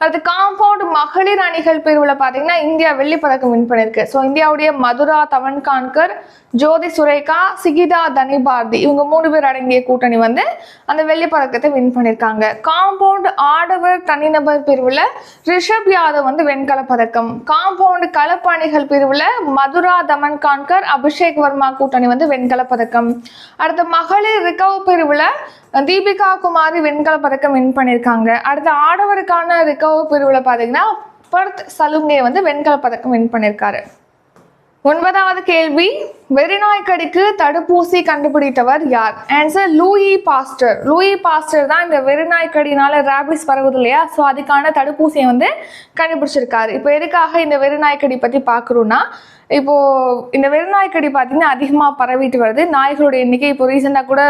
Speaker 1: அடுத்து காம்பவுண்ட் மகளிர் அணிகள் பிரிவில் பார்த்தீங்கன்னா இந்தியா வெள்ளிப்பதக்கம் வின் பண்ணியிருக்கு. ஸோ இந்தியாவுடைய மதுரா தவன் கான்கர் ஜோதி சுரேகா சிகிதா தனி பாரதி இவங்க மூணு பேர் அடங்கிய கூட்டணி வந்து அந்த வெள்ளிப்பதக்கத்தை வின் பண்ணியிருக்காங்க. காம்பவுண்ட் ஆடவர் தனிநபர் பிரிவில் ரிஷப் யாதவ் வந்து வெண்கல பதக்கம். காம்பவுண்ட் கலப்பு அணிகள் பிரிவில் மதுரா தமன் கான்கர் அபிஷேக் வர்மா கூட்டணி வந்து வெண்கல பதக்கம். அடுத்து மகளிர் ரிகவ் பிரிவில் தீபிகா குமாரி வெண்கல பதக்கம் வின் பண்ணியிருக்காங்க அடுத்து ஆடவருக்கான ரிகவ் பிரிவில் பார்த்தீங்கன்னா பர்த் சலுங்கே வந்து வெண்கல பதக்கம் வின் பண்ணியிருக்காரு ஒன்பதாவது கேள்வி வெறிநாய்க்கடிக்கு தடுப்பூசி கண்டுபிடித்தவர் யார்? Answer Louis Pasteur Louis Pasteur தான் இந்த வெறிநாய்க்கடினால ரேபிஸ் பரவுது இல்லையா? ஸோ அதுக்கான தடுப்பூசியை வந்து கண்டுபிடிச்சிருக்காரு. இப்போ எதுக்காக இந்த வெறிநாய்க்கடி பற்றி பார்க்குறோன்னா இப்போ இந்த வெறிநாய்க்கடி பார்த்தீங்கன்னா அதிகமாக பரவிட்டு வருது. நாய்களோட எண்ணிக்கை இப்போ ரீசெண்டாக கூட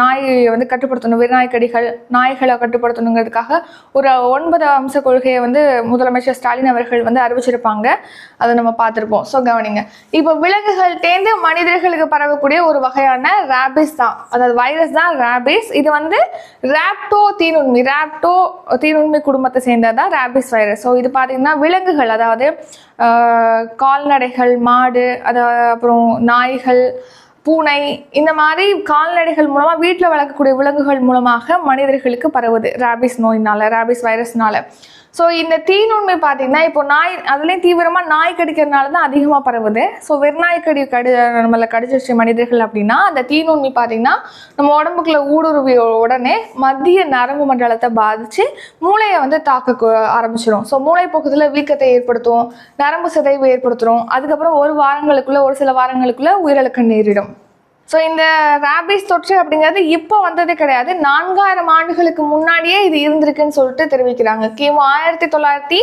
Speaker 1: நாய் வந்து கட்டுப்படுத்தணும் வெறிநாய்க்கடிகள் நாய்களை கட்டுப்படுத்தணுங்கிறதுக்காக ஒரு ஒன்பது அம்ச கொள்கையை வந்து முதலமைச்சர் ஸ்டாலின் அவர்கள் வந்து அறிவிச்சிருப்பாங்க. அதை நம்ம பார்த்துருப்போம். ஸோ கவனிங்க. இப்போ விலங்குகள் தேர்ந்து மனிதர்களுக்கு பரவக்கூடிய ஒரு வகையான ரேபிஸ் தான். அதாவது வைரஸ் தான் ரேபிஸ் இது வந்து ரேப்டோ தீநுண்மி ரேப்டோ தீநுண்மி குடும்பத்தை சேர்ந்தது தான் ரேபிஸ் வைரஸ் ஸோ இது பார்த்தீங்கன்னா விலங்குகள் அதாவது கால்நடைகள் மாடு அது அப்புறம் நாய்கள் பூனை இந்த மாதிரி கால்நடைகள் மூலமாக வீட்டில் வளர்க்கக்கூடிய விலங்குகள் மூலமாக மனிதர்களுக்கு பரவுது ரேபிஸ் நோயினால ரேபிஸ் வைரஸ்னால ஸோ இந்த தீநுண்மை பார்த்தீங்கன்னா இப்போ நாய் அதுலேயும் தீவிரமாக நாய் கடிக்கிறதுனால தான் அதிகமாக பரவுது. ஸோ வெறுநாய் கடி கடி நம்மளை கடிச்சிருச்சு மனிதர்கள் அப்படின்னா அந்த தீநுண்மை பார்த்தீங்கன்னா நம்ம உடம்புக்குள்ள ஊடுருவிய உடனே மத்திய நரம்பு மண்டலத்தை பாதித்து மூளையை வந்து தாக்க ஆரம்பிச்சிடும் ஸோ மூளை பக்கத்தில் வீக்கத்தை ஏற்படுத்தும் நரம்பு சிதைவு ஏற்படுத்துகிறோம் அதுக்கப்புறம் ஒரு வாரங்களுக்குள்ளே ஒரு சில வாரங்களுக்குள்ளே உயிரிழக்க நேரிடும். ஸோ இந்த ரேபிஸ் தொற்று அப்படிங்கிறது இப்போ வந்தது கிடையாது. நான்காயிரம் ஆண்டுகளுக்கு முன்னாடியே இது இருந்திருக்குன்னு சொல்லிட்டு தெரிவிக்கிறாங்க. கிமு ஆயிரத்தி தொள்ளாயிரத்தி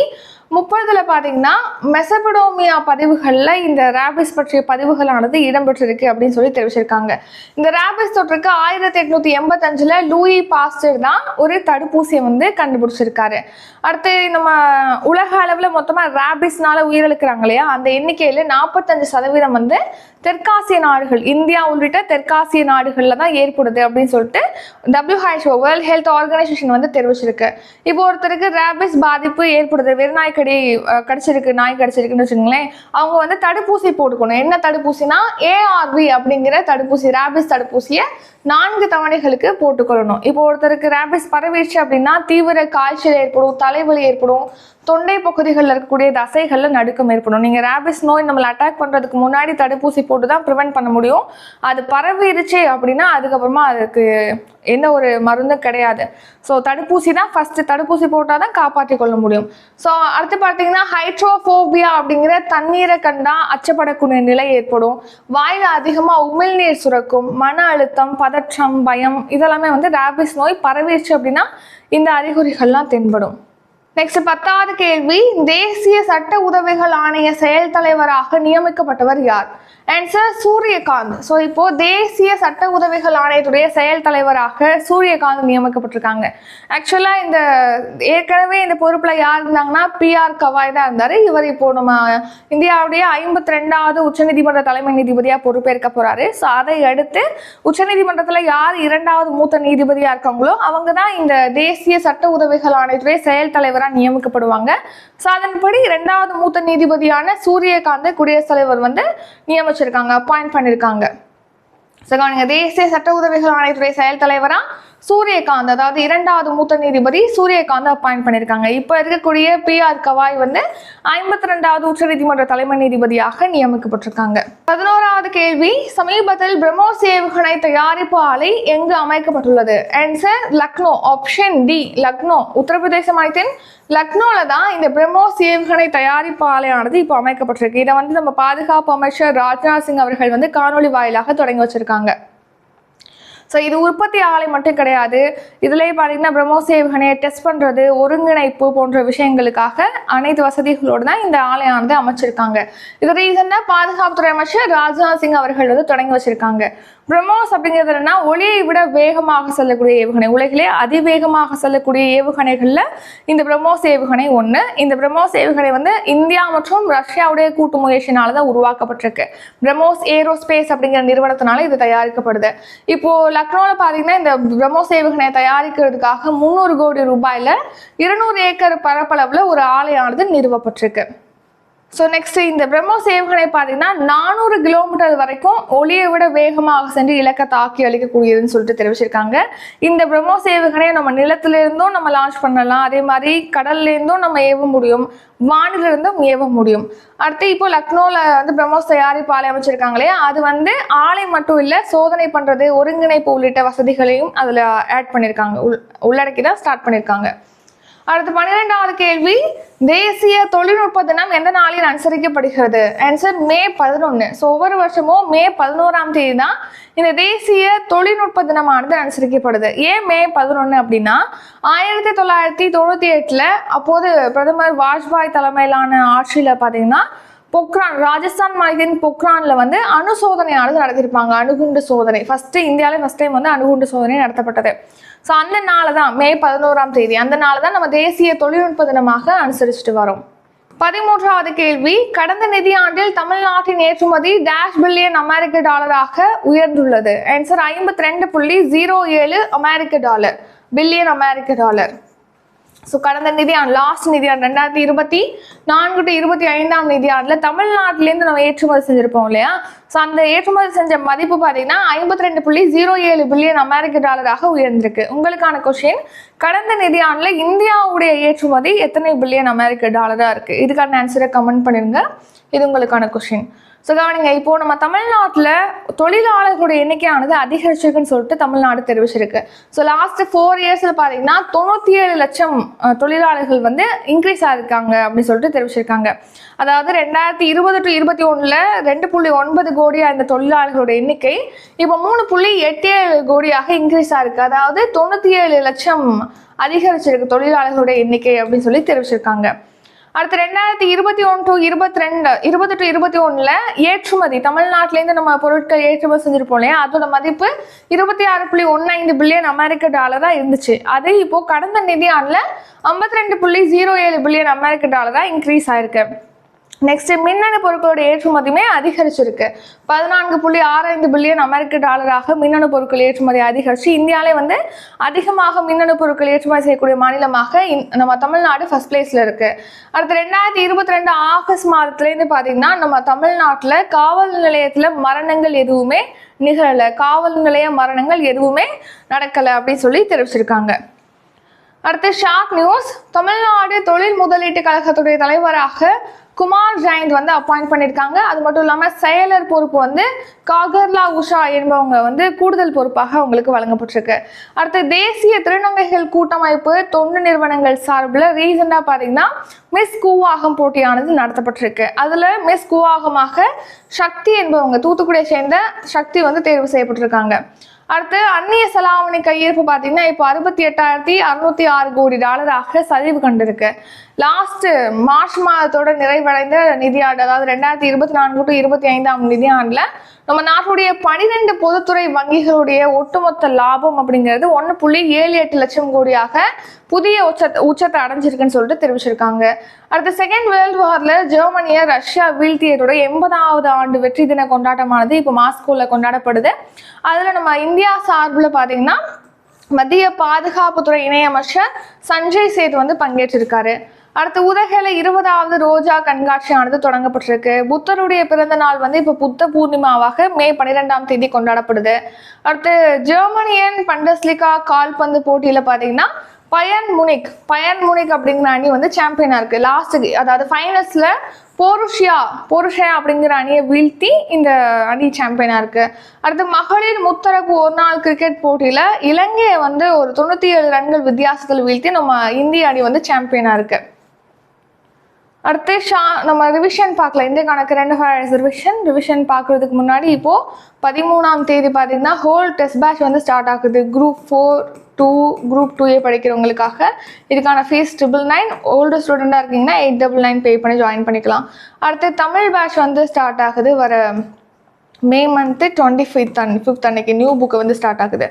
Speaker 1: முப்பதுல பார்த்தீங்கன்னா மெசபடோமியா பதிவுகளில் இந்த ரேபிஸ் பற்றிய பதிவுகளானது இடம்பெற்றிருக்கு அப்படின்னு சொல்லி தெரிவிச்சிருக்காங்க. இந்த ரேபிஸ் தொற்றுக்கு ஆயிரத்தி எட்நூத்தி எண்பத்தஞ்சுல லூயி பாஸ்டர் தான் ஒரு தடுப்பூசியை வந்து கண்டுபிடிச்சிருக்காரு. அடுத்து நம்ம உலக அளவில் மொத்தமாக ரேபிஸ்னால உயிரிழக்கிறாங்க இல்லையா? அந்த எண்ணிக்கையில் நாற்பத்தஞ்சு சதவீதம் வந்து தெற்காசிய நாடுகள் இந்தியா உள்ளிட்ட தெற்காசிய நாடுகளில் தான் ஏற்படுது அப்படின்னு சொல்லிட்டு டபிள்யூஹெச்ஓ வேர்ல்ட் ஹெல்த் ஆர்கனைசேஷன் வந்து தெரிவிச்சிருக்கு. இப்போ ஒருத்தருக்கு ரேபிஸ் பாதிப்பு ஏற்படுது வெறுநாய் கடி கடிச்சிருக்கு நாய் கடிச்சிருக்குன்னு வச்சுக்கோங்களேன் அவங்க வந்து தடுப்பூசி போட்டுக்கணும். என்ன தடுப்பூசினா ஏஆர்வி அப்படிங்கிற தடுப்பூசி ரேபிஸ் தடுப்பூசியை நான்கு தவணைகளுக்கு போட்டுக்கொள்ளணும். இப்போ ஒருத்தருக்கு ரேபிஸ் பரவிடுச்சு அப்படின்னா தீவிர காய்ச்சல் ஏற்படும் தலைவலி ஏற்படும் தொண்டை பகுதிகளில் இருக்கக்கூடிய தசைகளில் நடுக்கம் ஏற்படும். நீங்கள் ரேபிஸ் நோய் நம்மளை அட்டாக் பண்ணுறதுக்கு முன்னாடி தடுப்பூசி போட்டு தான் ப்ரிவெண்ட் பண்ண முடியும். அது பரவிடுச்சு அப்படின்னா அதுக்கப்புறமா அதுக்கு எந்த ஒரு மருந்தும் கிடையாது. ஸோ தடுப்பூசி தான் ஃபஸ்ட்டு தடுப்பூசி போட்டால் தான் காப்பாற்றி கொள்ள முடியும். ஸோ அடுத்து பார்த்தீங்கன்னா ஹைட்ரோஃபோபியா அப்படிங்கிற தண்ணீரை கண்டா அச்சப்படக்கூடிய நிலை ஏற்படும். வாயில் அதிகமாக உமிழ்நீர் சுரக்கும் மன அழுத்தம் பதற்றம் பயம் இதெல்லாமே வந்து ரேபிஸ் நோய் பரவிடுச்சு அப்படின்னா இந்த அறிகுறிகள்லாம் தென்படும். நெக்ஸ்ட் பத்தாவது கேள்வி தேசிய சட்ட உதவிகள் ஆணைய செயல் தலைவராக நியமிக்கப்பட்டவர் யார்? ஆன்சர் சூரியகாந்த். ஸோ இப்போ தேசிய சட்ட உதவிகள் ஆணையத்துடைய செயல் தலைவராக சூரியகாந்த் நியமிக்கப்பட்டிருக்காங்க. ஆக்சுவலாக இந்த ஏற்கனவே இந்த பொறுப்பில் யார் இருந்தாங்கன்னா பிஆர் கவாய் தான் இருந்தார். இவர் இப்போ நம்ம இந்தியாவுடைய ஐம்பத்தி ரெண்டாவது உச்சநீதிமன்ற தலைமை நீதிபதியாக பொறுப்பேற்க போறாரு. ஸோ அதை அடுத்து உச்சநீதிமன்றத்தில் யார் இரண்டாவது மூத்த நீதிபதியாக இருக்காங்களோ அவங்க தான் இந்த தேசிய சட்ட உதவிகள் ஆணையத்துடைய செயல் தலைவராக நியமிக்கப்படுவாங்க. ஸோ அதன்படி இரண்டாவது மூத்த நீதிபதியான சூரியகாந்தை குடியரசுத் தலைவர் வந்து நியமிச்சிருக்காங்க அப்பாயிண்ட் பண்ணியிருக்காங்க ஸோ கவனிங்க தேசிய சட்ட உதவிகள் ஆணையத்துறை செயல் தலைவராக சூரியகாந்த் அதாவது இரண்டாவது மூத்த நீதிபதி சூரியகாந்த் அப்பாயிண்ட் பண்ணியிருக்காங்க. இப்போ இருக்கக்கூடிய பி ஆர் கவாய் வந்து ஐம்பத்தி ரெண்டாவது உச்சநீதிமன்ற தலைமை நீதிபதியாக நியமிக்கப்பட்டிருக்காங்க. பதினோராவது கேள்வி சமீபத்தில் பிரம்மோஸ் ஏவுகணை தயாரிப்பு ஆலை எங்கு அமைக்கப்பட்டுள்ளது? Answer Lucknow. Option D Lucknow. Uttar Pradesh மாநிலத்தின் லக்னோல தான் இந்த பிரம்மோஸ் ஏவுகணை தயாரிப்பு ஆலையானது இப்போ அமைக்கப்பட்டிருக்கு. இதை வந்து நம்ம பாதுகாப்பு அமைச்சர் ராஜ்நாத் சிங் அவர்கள் வந்து காணொலி வாயிலாக தொடங்கி வச்சிருக்காங்க. ஸோ இது உற்பத்தி ஆலை மட்டும் கிடையாது. இதுலேயே பார்த்தீங்கன்னா பிரம்மோஸ் ஏவுகணையை டெஸ்ட் பண்ணுறது ஒருங்கிணைப்பு போன்ற விஷயங்களுக்காக அனைத்து வசதிகளோடு தான் இந்த ஆலையானது அமைச்சிருக்காங்க. இது ரீசெண்டாக பாதுகாப்புத்துறை அமைச்சர் ராஜ்நாத் சிங் அவர்கள் வந்து தொடங்கி வச்சிருக்காங்க. பிரம்மோஸ் அப்படிங்கிறது என்னன்னா ஒளியை விட வேகமாக செல்லக்கூடிய ஏவுகணை. உலகிலே அதிவேகமாக செல்லக்கூடிய ஏவுகணைகளில் இந்த பிரம்மோஸ் ஏவுகணை ஒன்று இந்த பிரம்மோஸ் ஏவுகணை வந்து இந்தியா மற்றும் ரஷ்யாவுடைய கூட்டு முயற்சினால தான் உருவாக்கப்பட்டிருக்கு. பிரம்மோஸ் ஏரோஸ்பேஸ் அப்படிங்கிற நிறுவனத்தினால இது தயாரிக்கப்படுது. இப்போ லக்னோவில் பார்த்தீங்கன்னா இந்த பிரம்மோஸ் ஏவுகணையை தயாரிக்கிறதுக்காக முந்நூறு கோடி ரூபாயில் இருநூறு ஏக்கர் பரப்பளவில் ஒரு ஆலையானது நிறுவப்பட்டிருக்கு. ஸோ நெக்ஸ்ட் இந்த பிரம்மோஸ் ஏவுகணை பார்த்தீங்கன்னா நானூறு கிலோமீட்டர் வரைக்கும் ஒளியை விட வேகமாக சென்று இலக்கை தாக்கி அளிக்கக்கூடியதுன்னு சொல்லிட்டு தெரிவிச்சிருக்காங்க. இந்த பிரம்மோஸ் ஏவுகணையை நம்ம நிலத்திலிருந்தும் நம்ம லான்ச் பண்ணலாம். அதே மாதிரி கடல்லேருந்தும் நம்ம ஏவ முடியும். வானிலிருந்தும் ஏவ முடியும். அடுத்து இப்போ லக்னோவில் வந்து பிரம்மோஸ் தயாரிப்பு ஆலை அமைச்சிருக்காங்களே அது வந்து ஆலை மட்டும் இல்லை சோதனை பண்ணுறது ஒருங்கிணைப்பு உள்ளிட்ட வசதிகளையும் அதில் ஆட் பண்ணியிருக்காங்க உள் உள்ளடக்கி தான் ஸ்டார்ட் பண்ணியிருக்காங்க அடுத்து பன்னிரெண்டாவது கேள்வி தேசிய தொழில்நுட்ப தினம் எந்த நாளில் அனுசரிக்கப்படுகிறது? ஆன்சர் மே பதினொன்று ஸோ ஒவ்வொரு வருஷமும் மே பதினோராம் தேதி தான் இந்த தேசிய தொழில்நுட்ப தினமானது அனுசரிக்கப்படுது. ஏன் மே பதினொன்று அப்படின்னா ஆயிரத்தி தொள்ளாயிரத்தி தொண்ணூற்றி எட்டில் அப்போது பிரதமர் வாஜ்பாய் தலைமையிலான ஆட்சியில் பார்த்தீங்கன்னா பொக்ரான் ராஜஸ்தான் மாநிலத்தின் பொக்ரானில் வந்து அணு சோதனையானது நடத்திருப்பாங்க அணுகுண்டு சோதனை. ஃபஸ்ட்டு இந்தியாவிலே ஃபஸ்ட் டைம் வந்து அணுகுண்டு சோதனை நடத்தப்பட்டது. ஸோ அந்த நாளை தான் மே பதினோராம் தேதி. அந்த நாளை தான் நம்ம தேசிய தொழில்நுட்ப தினமாக அனுசரிச்சுட்டு வரோம். பதிமூன்றாவது கேள்வி. கடந்த நிதியாண்டில் தமிழ்நாட்டின் ஏற்றுமதி டேஷ் பில்லியன் அமெரிக்க டாலராக உயர்ந்துள்ளது. ஆன்சர் ஐம்பத்தி ரெண்டு புள்ளி ஜீரோ ஏழு அமெரிக்க டாலர் பில்லியன் அமெரிக்க டாலர் ஸோ கடந்த நிதியாண்டு லாஸ்ட் நிதியாண்டு ரெண்டாயிரத்தி இருபத்தி நான்கு டு இருபத்தி ஐந்தாம் நிதியாண்டில் தமிழ்நாட்டிலேருந்து நம்ம ஏற்றுமதி செஞ்சுருப்போம் இல்லையா? ஸோ அந்த ஏற்றுமதி செஞ்ச மதிப்பு பார்த்தீங்கன்னா ஐம்பத்தி ரெண்டு புள்ளி ஜீரோ ஏழு பில்லியன் அமெரிக்க டாலராக உயர்ந்திருக்கு. உங்களுக்கான கொஷின் கடந்த நிதியாண்டில் இந்தியாவுடைய ஏற்றுமதி எத்தனை பில்லியன் அமெரிக்க டாலராக இருக்குது இதுக்கான ஆன்சரை கமெண்ட் பண்ணிருங்க. இது உங்களுக்கான கொஷின் ஸோ கவனிங்க இப்போ நம்ம தமிழ்நாட்டில் தொழிலாளர்களுடைய எண்ணிக்கையானது அதிகரிச்சிருக்குன்னு சொல்லிட்டு தமிழ்நாடு தெரிவிச்சிருக்கு. ஸோ லாஸ்ட் ஃபோர் இயர்ஸில் பார்த்தீங்கன்னா தொண்ணூற்றி ஏழு லட்சம் தொழிலாளர்கள் வந்து இன்க்ரீஸ் ஆகிருக்காங்க அப்படின்னு சொல்லிட்டு தெரிவிச்சிருக்காங்க. அதாவது ரெண்டாயிரத்தி இருபது டு இருபத்தி ஒன்றில் ரெண்டு புள்ளி ஒன்பது கோடியாக இந்த தொழிலாளர்களோட எண்ணிக்கை இப்போ மூணு புள்ளி எட்டு ஏழு கோடியாக இன்க்ரீஸ் ஆகிருக்கு அதாவது தொண்ணூற்றி ஏழு லட்சம் அதிகரிச்சிருக்கு தொழிலாளர்களுடைய எண்ணிக்கை அப்படின்னு சொல்லி தெரிவிச்சிருக்காங்க. அடுத்து ரெண்டாயிரத்தி இருபத்தி ஒன்று டு இருபத்தி ரெண்டு இருபது டு இருபத்தி ஒன்றில் ஏற்றுமதி தமிழ்நாட்டிலேருந்து நம்ம பொருட்கள் ஏற்றுமதி செஞ்சுருப்போம் இல்லையா? அதோட மதிப்பு இருபத்தி ஆறு புள்ளி ஒன்று ஐந்து பில்லியன் அமெரிக்க டாலராக இருந்துச்சு. அது இப்போது கடந்த நிதியாண்டில் ஐம்பத்தி ரெண்டு புள்ளி ஜீரோ ஏழு பில்லியன் அமெரிக்க டாலராக இன்க்ரீஸ் ஆயிருக்கு. நெக்ஸ்ட் மின்னணு பொருட்களோட ஏற்றுமதியுமே அதிகரிச்சிருக்கு. பதினான்கு புள்ளி ஆறு ஐந்து பில்லியன் அமெரிக்க டாலராக மின்னணு பொருட்கள் ஏற்றுமதி அதிகரிச்சு இந்தியாவிலே வந்து அதிகமாக மின்னணு பொருட்கள் ஏற்றுமதி செய்யக்கூடிய மாநிலமாக இந்- நம்ம தமிழ்நாடு ஃபர்ஸ்ட் பிளேஸ்ல இருக்கு. அடுத்து ரெண்டாயிரத்தி இருபத்தி ரெண்டு ஆகஸ்ட் மாதத்துலேருந்து பார்த்தீங்கன்னா நம்ம தமிழ்நாட்டில் காவல் நிலையத்தில் மரணங்கள் எதுவுமே நிகழலை. காவல் நிலைய மரணங்கள் எதுவுமே நடக்கலை அப்படின்னு சொல்லி தெரிவிச்சிருக்காங்க. அடுத்து ஷாக் நியூஸ் தமிழ்நாடு தொழில் முதலீட்டு கழகத்துடைய தலைவராக குமார் ஜெயந்த் வந்து அப்பாயிண்ட் பண்ணியிருக்காங்க அது மட்டும் இல்லாமல் செயலர் பொறுப்பு வந்து காகர்லா உஷா என்பவங்க வந்து கூடுதல் பொறுப்பாக அவங்களுக்கு வழங்கப்பட்டிருக்கு. அடுத்து தேசிய திருநங்கைகள் கூட்டமைப்பு தொண்டு நிறுவனங்கள் சார்பில் ரீசெண்டாக பார்த்தீங்கன்னா மிஸ் கூவாகம் போட்டியானது நடத்தப்பட்டிருக்கு. அதில் மிஸ் கூவாகமாக சக்தி என்பவங்க தூத்துக்குடியை சேர்ந்த சக்தி வந்து தேர்வு செய்யப்பட்டிருக்காங்க. அடுத்து அந்நிய செலாவணி கையிருப்பு பார்த்தீங்கன்னா இப்போ அறுபத்தி எட்டாயிரத்தி அறுநூத்தி ஆறு கோடி டாலராக சரிவு கண்டிருக்கு. லாஸ்ட் மார்ச் மாதத்தோட நிறைவடைந்த நிதியாண்டு அதாவது ரெண்டாயிரத்தி இருபத்தி நான்கு டு இருபத்தி ஐந்தாம் நிதியாண்டில் நம்ம நாட்டுடைய பனிரெண்டு பொதுத்துறை வங்கிகளுடைய ஒட்டுமொத்த லாபம் அப்படிங்கிறது ஒன்று புள்ளி ஏழு எட்டு லட்சம் கோடியாக புதிய உச்சத்தை உச்சத்தை அடைஞ்சிருக்குன்னு சொல்லிட்டு தெரிவிச்சிருக்காங்க. அடுத்த செகண்ட் வேர்ல்டு வார்ல ஜெர்மனியை ரஷ்யா வீழ்த்தியதோட எண்பதாவது ஆண்டு வெற்றி தின கொண்டாட்டமானது இப்போ மாஸ்கோவில் கொண்டாடப்படுது. அதில் நம்ம இந்தியா சார்பில் பார்த்தீங்கன்னா மத்திய பாதுகாப்புத்துறை இணையமைச்சர் சஞ்சய் சேத் வந்து பங்கேற்றிருக்காரு. அடுத்து உதகையில இருபதாவது ரோஜா கண்காட்சியானது தொடங்கப்பட்டிருக்கு. புத்தருடைய பிறந்த நாள் வந்து இப்போ புத்த பூர்ணிமாவாக மே பன்னிரெண்டாம் தேதி கொண்டாடப்படுது. அடுத்து ஜெர்மனியன் பண்டஸ்லிகா கால்பந்து போட்டியில பாத்தீங்கன்னா பயன் முனிக் பயன் முனிக் அப்படிங்கிற அணி வந்து சாம்பியனா இருக்கு. லாஸ்ட்டுக்கு அதாவது ஃபைனல்ஸ்ல போருஷியா போருஷியா அப்படிங்கிற அணியை வீழ்த்தி இந்த அணி சாம்பியனா இருக்கு. அடுத்து மகளிர் முத்தரப்பு ஒரு நாள் கிரிக்கெட் போட்டியில இலங்கையை வந்து ஒரு தொண்ணூத்தி ஏழு ரன்கள் வித்தியாசத்தில் வீழ்த்தி நம்ம இந்திய அணி வந்து சாம்பியனா இருக்கு. அடுத்து ஷா நம்ம ரிவிஷன் பார்க்கல இந்திய கணக்கு ரெண்டு ஃபைவ் ரிவிஷன் ரிவிஷன் பார்க்குறதுக்கு முன்னாடி இப்போது பதிமூணாம் தேதி பார்த்தீங்கன்னா ஹோல் டெஸ்ட் பேட்ச் வந்து ஸ்டார்ட் ஆகுது. Group four two group two A படிக்கிறவங்களுக்காக. இதுக்கான ஃபீஸ் ட்ரிபிள் நைன் ஓல்டு ஸ்டூடெண்டாக இருக்கீங்கன்னா எயிட் டபுள் நைன் பே பண்ணி ஜாயின் பண்ணிக்கலாம். அடுத்து தமிழ் பேட்ச் வந்து ஸ்டார்ட் ஆகுது. வர May month twenty fifth and fifth அன்னைக்கு நியூ புக்கு வந்து ஸ்டார்ட் ஆகுது.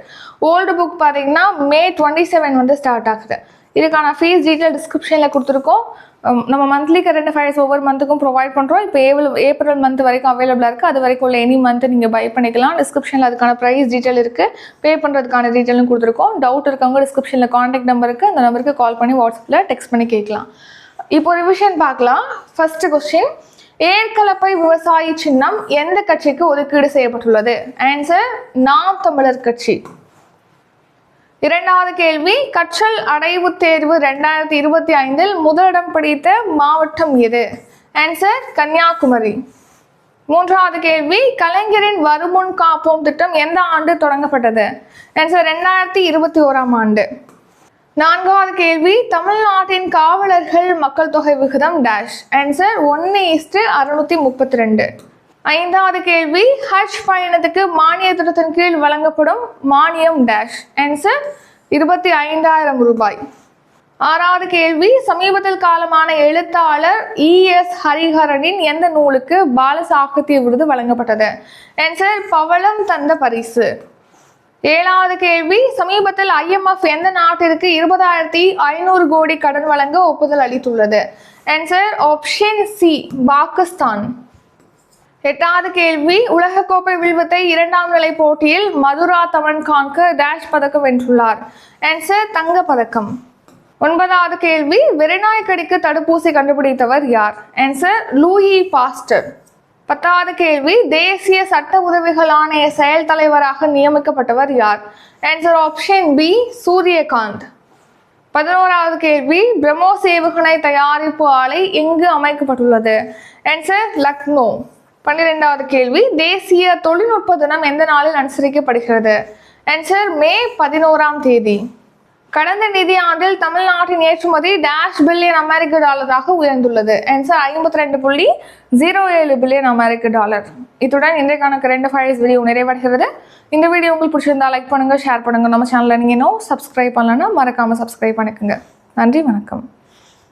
Speaker 1: ஓல்டு புக் பார்த்தீங்கன்னா மே டுவெண்ட்டி செவன் வந்து ஸ்டார்ட் ஆகுது. இதுக்கான ஃபீஸ் டீட்டெயில் டிஸ்கிரிப்ஷனில் கொடுத்துருக்கோம். Um, நம்ம மந்த்லி கரண்ட் அஃபேர்ஸ் ஒவ்வொரு மந்த்துக்கும் ப்ரொவைட் பண்ணுறோம் இப்போ ஏவல் ஏப்ரல் மந்த் வரைக்கும் அவைலபிளாக இருக்குது அது வரைக்கும் உள்ள எனி மந்த் நீங்கள் பை பண்ணிக்கலாம் டிஸ்கிரிப்ஷனில் அதுக்கான ப்ரைஸ் டீட்டெயில் இருக்குது பே பண்ணுறதுக்கான டீட்டெயிலும் கொடுத்துருக்கோம். டவுட் இருக்கவங்க டிஸ்கிரிப்ஷனில் காண்டாக்ட் நம்பர் இருக்குது அந்த நம்பருக்கு கால் பண்ணி வாட்ஸ்அப்பில் டெக்ஸ்ட் பண்ணி கேட்கலாம். இப்போ ரிவிஷன் பார்க்கலாம். ஃபர்ஸ்ட் கொஸ்டின் ஏற்கலப்பை விவசாயி சின்னம் எந்த கட்சிக்கு ஒதுக்கீடு செய்யப்பட்டுள்ளது? ஆன்சர் நாம் தமிழர் கட்சி. இரண்டாவது கேள்வி கற்றல் அடைவு தேர்வு ரெண்டாயிரத்தி இருபத்தி ஐந்தில் முதலிடம் பிடித்த மாவட்டம் எது? ஆன்சர் கன்னியாகுமரி. மூன்றாவது கேள்வி கலைஞரின் வருமுன் காப்போம் திட்டம் எந்த ஆண்டு தொடங்கப்பட்டது? ஆன்சர் ரெண்டாயிரத்தி இருபத்தி ஓராம் ஆண்டு. நான்காவது கேள்வி தமிழ்நாட்டின் காவலர்கள் மக்கள் தொகை விகிதம் டேஷ் ஆன்சர் ஒன்று ஈஸ்ட்டு அறுநூத்தி முப்பத்தி ரெண்டு. ஐந்தாவது கேள்வி ஹஜ் பயணத்துக்கு மானிய திட்டத்தின் கீழ் வழங்கப்படும் மானியம் டேஷ் ஆன்சர் இருபத்தி ஐந்தாயிரம் ரூபாய். ஆறாவது கேள்வி சமீபத்தில் காலமான எழுத்தாளர் இஎஸ் ஹரிஹரனின் எந்த நூலுக்கு பால சாகித்ய விருது வழங்கப்பட்டது? ஆன்சர் பவளம் தந்த பரிசு. ஏழாவது கேள்வி சமீபத்தில் ஐஎம்எஃப் எந்த நாட்டிற்கு இருபதாயிரத்தி ஐநூறு கோடி கடன் வழங்க ஒப்புதல் அளித்துள்ளது? Answer option C Pakistan. எட்டாவது கேள்வி உலகக்கோப்பை வில்வத்தை இரண்டாம் நிலை போட்டியில் மதுரா தவன் கான்கு டேஷ் பதக்கம் வென்றுள்ளார். ஆன்சர் தங்க பதக்கம். ஒன்பதாவது கேள்வி வெறிநாய்க்கடிக்கு தடுப்பூசி கண்டுபிடித்தவர் யார்? ஆன்சர் லூயி பாஸ்டர் பத்தாவது கேள்வி தேசிய சட்ட உதவிகள் ஆணைய செயல் தலைவராக நியமிக்கப்பட்டவர் யார்? Answer option B Suryakant. பதினோராவது கேள்வி பிரம்மோஸ் ஏவுகணை தயாரிப்பு ஆலை எங்கு அமைக்கப்பட்டுள்ளது? ஆன்சர் லக்னோ. பன்னிரெண்டாவது கேள்வி தேசிய தொழில்நுட்ப தினம் எந்த நாளில் அனுசரிக்கப்படுகிறது? ஆன்சர் மே பதினோராம் தேதி. கடந்த நிதியாண்டில் தமிழ்நாட்டின் ஏற்றுமதி டேஷ் பில்லியன் அமெரிக்க டாலராக உயர்ந்துள்ளது. ஆன்சர் ஐம்பத்தி ரெண்டு புள்ளி ஜீரோ ஏழு பில்லியன் அமெரிக்க டாலர். இத்துடன் இன்றைக்கான கரண்ட் அஃபேர்ஸ் வீடியோ நிறைவடைகிறது. இந்த வீடியோ உங்களுக்கு பிடிச்சிருந்தா லைக் பண்ணுங்க ஷேர் பண்ணுங்க. நம்ம சேனலில் நீங்கள் இன்னும் சப்ஸ்கிரைப் பண்ணலன்னா மறக்காம சப்ஸ்கிரைப் பண்ணிக்கோங்க. நன்றி வணக்கம்.